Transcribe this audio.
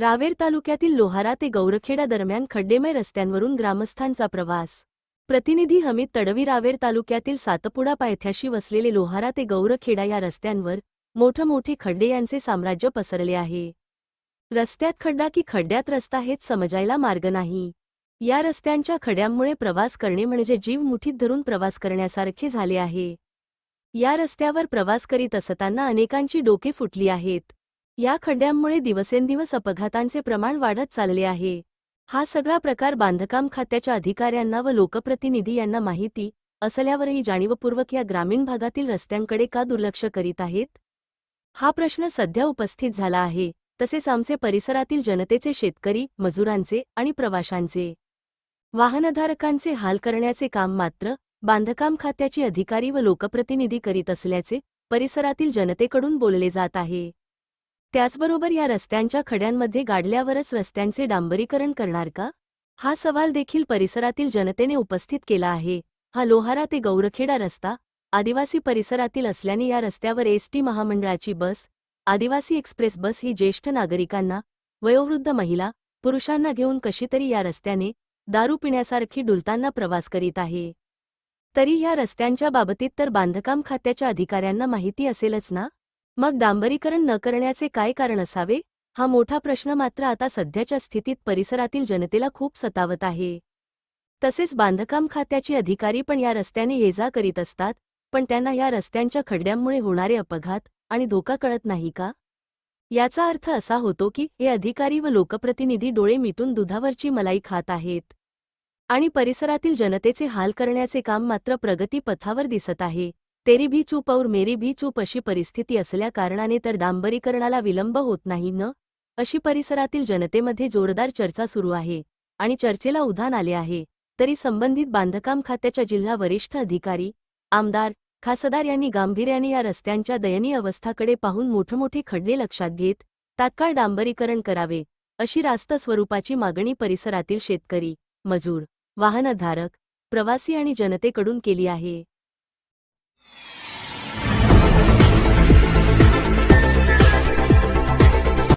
रावेर तालुक्यातील लोहारा ते गौरखेडा दरम्यान खड्डेमय रस्त्यांवरून ग्रामस्थांचा प्रवास. प्रतिनिधी हमीद तडवी रावेर तालुक्यातील सातपुडा पायथ्याशी वसलेले लोहारा ते गौरखेडा या रस्त्यांवर मोठमोठे खड्डे यांचे साम्राज्य पसरले आहे. रस्त्यात खड्डा की खड्ड्यात रस्ता हेच समजायला मार्ग नाही. या रस्त्यांच्या खड्यांमुळे प्रवास करणे म्हणजे जीव मुठीत धरून प्रवास करण्यासारखे झाले आहे. या रस्त्यावर प्रवास करीत असताना अनेकांची डोके फुटली आहेत. या खड्ड्यांमुळे दिवसेंदिवस अपघातांचे प्रमाण वाढत चालले आहे. हा सगळा प्रकार बांधकाम खात्याच्या अधिकाऱ्यांना व लोकप्रतिनिधी यांना माहिती असल्यावरही जाणीवपूर्वक या ग्रामीण भागातील रस्त्यांकडे का दुर्लक्ष करीत आहेत? हा प्रश्न सध्या उपस्थित झाला आहे तसेच आमचे परिसरातील जनतेचे शेतकरी मजुरांचे आणि प्रवाशांचे. वाहनधारकांचे हाल करण्याचे काम मात्र बांधकाम खात्याची अधिकारी व लोकप्रतिनिधी करीत असल्याचे परिसरातील जनतेकडून बोलले जात आहे. त्याचबरोबर या रस्त्यांच्या खड्यांमध्ये गाडल्यावरच रस्त्यांचे डांबरीकरण करणार का? हा सवाल देखील परिसरातील जनतेने उपस्थित केला आहे. हा लोहारा ते गौरखेडा रस्ता आदिवासी परिसरातील असल्याने या रस्त्यावर एसटी महामंडळाची बस आदिवासी एक्सप्रेस बस ही ज्येष्ठ नागरिकांना वयोवृद्ध महिला पुरुषांना घेऊन कशीतरी या रस्त्याने दारू पिण्यासारखी डुलताना प्रवास करीत आहे. तरी या रस्त्यांच्या बाबतीत तर बांधकाम खात्याच्या अधिकाऱ्यांना माहिती असेलच ना? मग डांबरीकरण न करण्याचे काय कारण असावे? हा मोठा प्रश्न मात्र आता सध्याच्या स्थितीत परिसरातील जनतेला खूप सतावत आहे. तसेच बांधकाम खात्याची अधिकारी पण या रस्त्याने ये जा करीत असतात पण त्यांना या रस्त्यांच्या खड्ड्यांमुळे होणारे अपघात आणि धोका कळत नाही का? याचा अर्थ असा होतो की हे अधिकारी व लोकप्रतिनिधी डोळे मिटून दुधावरची मलाई खात आहेत. आणि परिसरातील जनतेचे हाल करण्याचे काम मात्र प्रगती पथावर दिसत आहे. तेरी भी चूप और मेरी भी चूप अशी परिस्थिती असल्या कारणाने तर डांबरीकरणाला विलंब होत नाही न? अशी परिसरातील जनतेमध्ये जोरदार चर्चा सुरू आहे आणि चर्चेला उधाण आले आहे. तरी संबंधित बांधकाम खात्याच्या जिल्हा वरिष्ठ अधिकारी आमदार खासदार यांनी गांभीर्याने या रस्त्यांच्या दयनीय अवस्थाकडे पाहून मोठमोठे खड्डे लक्षात घेत तात्काळ डांबरीकरण करावे अशी रास्त स्वरूपाची मागणी परिसरातील शेतकरी मजूर वाहनधारक प्रवासी आणि जनतेकडून केली आहे.